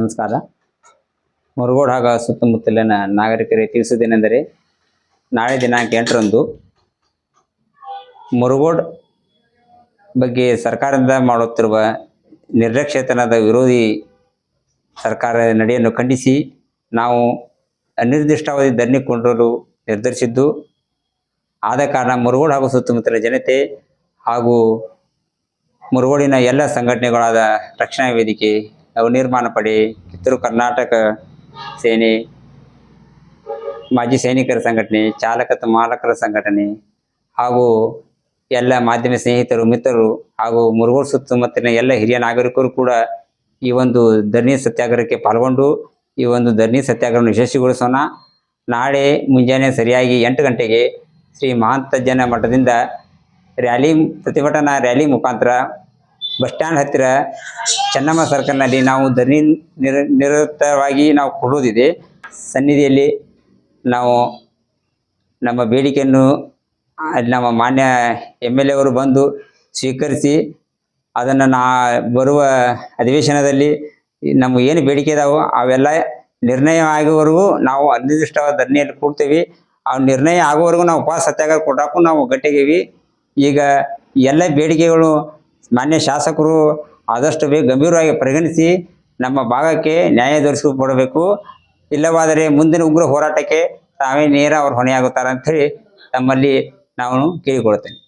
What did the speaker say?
ನಮಸ್ಕಾರ. ಮುರುಗೋಡ್ ಹಾಗೂ ಸುತ್ತಮುತ್ತಲಿನ ನಾಗರಿಕರಿಗೆ ತಿಳಿಸುವುದೇನೆಂದರೆ ನಾಳೆ ದಿನಾಂಕ ಎಂಟರಂದು ಮುರುಗೋಡ್ ಬಗ್ಗೆ ಸರ್ಕಾರದಿಂದ ಮಾಡುತ್ತಿರುವ ನಿರ್ಲಕ್ಷ್ಯತನದ ವಿರೋಧಿ ಸರ್ಕಾರ ನಡೆಯನ್ನು ಖಂಡಿಸಿ, ನಾವು ಅನಿರ್ದಿಷ್ಟಾವಧಿ ಧರಣಿ ಕೊಂಡರು ನಿರ್ಧರಿಸಿದ್ದು, ಆದ ಕಾರಣ ಮುರುಗೋಡ್ ಹಾಗೂ ಸುತ್ತಮುತ್ತಲಿನ ಜನತೆ ಹಾಗೂ ಮುರುಗೋಡಿನ ಎಲ್ಲ ಸಂಘಟನೆಗಳಾದ ರಕ್ಷಣಾ ವೇದಿಕೆ ನವನಿರ್ಮಾಣ ಪಡೆ. ಕಿತ್ತೂರು ಕರ್ನಾಟಕ ಸೇನೆ, ಮಾಜಿ ಸೈನಿಕರ ಸಂಘಟನೆ, ಚಾಲಕ ಮಾಲಕರ ಸಂಘಟನೆ ಹಾಗೂ ಎಲ್ಲ ಮಾಧ್ಯಮ ಸ್ನೇಹಿತರು, ಮಿತ್ರರು ಹಾಗೂ ಮುರುಗೋಡು ಸುತ್ತಮುತ್ತಲಿನ ಎಲ್ಲ ಹಿರಿಯ ನಾಗರಿಕರು ಕೂಡ ಈ ಒಂದು ಧರಣಿ ಸತ್ಯಾಗ್ರಹಕ್ಕೆ ಪಾಲ್ಗೊಂಡು ಈ ಒಂದು ಧರಣಿ ಸತ್ಯಾಗ್ರಹವನ್ನು ಯಶಸ್ವಿಗೊಳಿಸೋಣ. ನಾಳೆ ಮುಂಜಾನೆ ಸರಿಯಾಗಿ ಎಂಟು ಗಂಟೆಗೆ ಶ್ರೀ ಮಹಾಂತ ಮಠದಿಂದ ರ್ಯಾಲಿ, ಪ್ರತಿಭಟನಾ ರ್ಯಾಲಿ ಮುಖಾಂತರ ಬಸ್ ಸ್ಟ್ಯಾಂಡ್ ಹತ್ತಿರ ಚೆನ್ನಮ್ಮ ಸರ್ಕಲ್ನಲ್ಲಿ ನಾವು ಧರಣಿ ನಿರ ನಿರತವಾಗಿ ನಾವು ಕೊಡುವುದಿದೆ ಸನ್ನಿಧಿಯಲ್ಲಿ ನಾವು ನಮ್ಮ ಬೇಡಿಕೆಯನ್ನು ಅಲ್ಲಿ ನಮ್ಮ ಮಾನ್ಯ ಎಂ ಎಲ್ ಎ ಅವರು ಬಂದು ಸ್ವೀಕರಿಸಿ ಅದನ್ನು ನಾ ಬರುವ ಅಧಿವೇಶನದಲ್ಲಿ ನಮ್ಗೆ ಏನು ಬೇಡಿಕೆ ಇದಾವೋ ಅವೆಲ್ಲ ನಿರ್ಣಯ ಆಗುವವರೆಗೂ ನಾವು ಅನಿರ್ದಿಷ್ಟವಾದ ಧರಣಿಯಲ್ಲಿ ಕೂಡ್ತೀವಿ. ಆ ನಿರ್ಣಯ ಆಗುವವರೆಗೂ ನಾವು ಉಪವಾಸ ಸತ್ಯಾಗ್ರಹ ಕೊಡಕ್ಕೂ ನಾವು ಗಟ್ಟಿಗೀವಿ ಈಗ ಎಲ್ಲ ಬೇಡಿಕೆಗಳು ಮಾನ್ಯ ಶಾಸಕರು ಆದಷ್ಟು ಬೇಗ ಗಂಭೀರವಾಗಿ ಪರಿಗಣಿಸಿ ನಮ್ಮ ಭಾಗಕ್ಕೆ ನ್ಯಾಯ ದೊರಕಿಸಿಕೊಡಬೇಕು ಇಲ್ಲವಾದರೆ ಮುಂದಿನ ಉಗ್ರ ಹೋರಾಟಕ್ಕೆ ತಾವೇ ನೇರ ಅವರು ಹೊಣೆಯಾಗುತ್ತಾರೆ ಹೇಳಿ ತಮ್ಮಲ್ಲಿ ನಾನು ಕೇಳಿಕೊಳ್ತೇನೆ